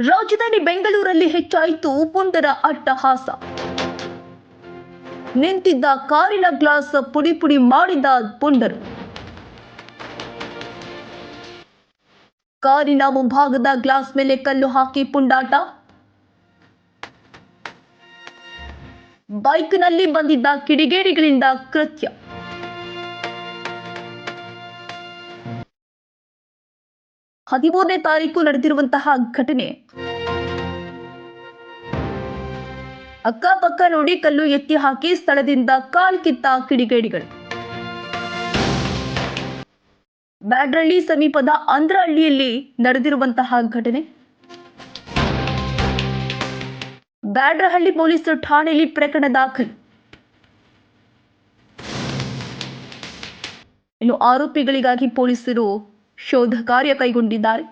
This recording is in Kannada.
ರಾಜಧಾನಿ ಬೆಂಗಳೂರಲ್ಲಿ ಹೆಚ್ಚಾಯಿತು ಪುಂಡರ ಅಟ್ಟಹಾಸ. ನಿಂತಿದ್ದ ಕಾರಿನ ಗ್ಲಾಸ್ ಪುಡಿ ಪುಡಿ ಮಾಡಿದ ಪುಂಡರು ಕಾರಿನ ಮುಂಭಾಗದ ಗ್ಲಾಸ್ ಮೇಲೆ ಕಲ್ಲು ಹಾಕಿ ಪುಂಡಾಟ. ಬೈಕ್ನಲ್ಲಿ ಬಂದಿದ್ದ ಕಿಡಿಗೇಡಿಗಳಿಂದ ಕೃತ್ಯ. ಹದಿಮೂರನೇ ತಾರೀಕು ನಡೆದಿರುವಂತಹ ಘಟನೆ. ಅಕ್ಕಪಕ್ಕ ನೋಡಿ ಕಲ್ಲು ಎತ್ತಿ ಹಾಕಿ ಸ್ಥಳದಿಂದ ಕಾಲ್ ಕಿತ್ತ ಕಿಡಿಗೇಡಿಗಳು. ಬ್ಯಾಡ್ರಹಳ್ಳಿ ಸಮೀಪದ ಅಂದ್ರಹಳ್ಳಿಯಲ್ಲಿ ನಡೆದಿರುವಂತಹ ಘಟನೆ. ಬ್ಯಾಡ್ರಹಳ್ಳಿ ಪೊಲೀಸ್ ಠಾಣೆಯಲ್ಲಿ ಪ್ರಕರಣ ದಾಖಲು. ಇನ್ನು ಆರೋಪಿಗಳಿಗಾಗಿ ಪೊಲೀಸರು ಶೋಧ ಕಾರ್ಯ ಕೈಗೊಂಡಿದ್ದಾರೆ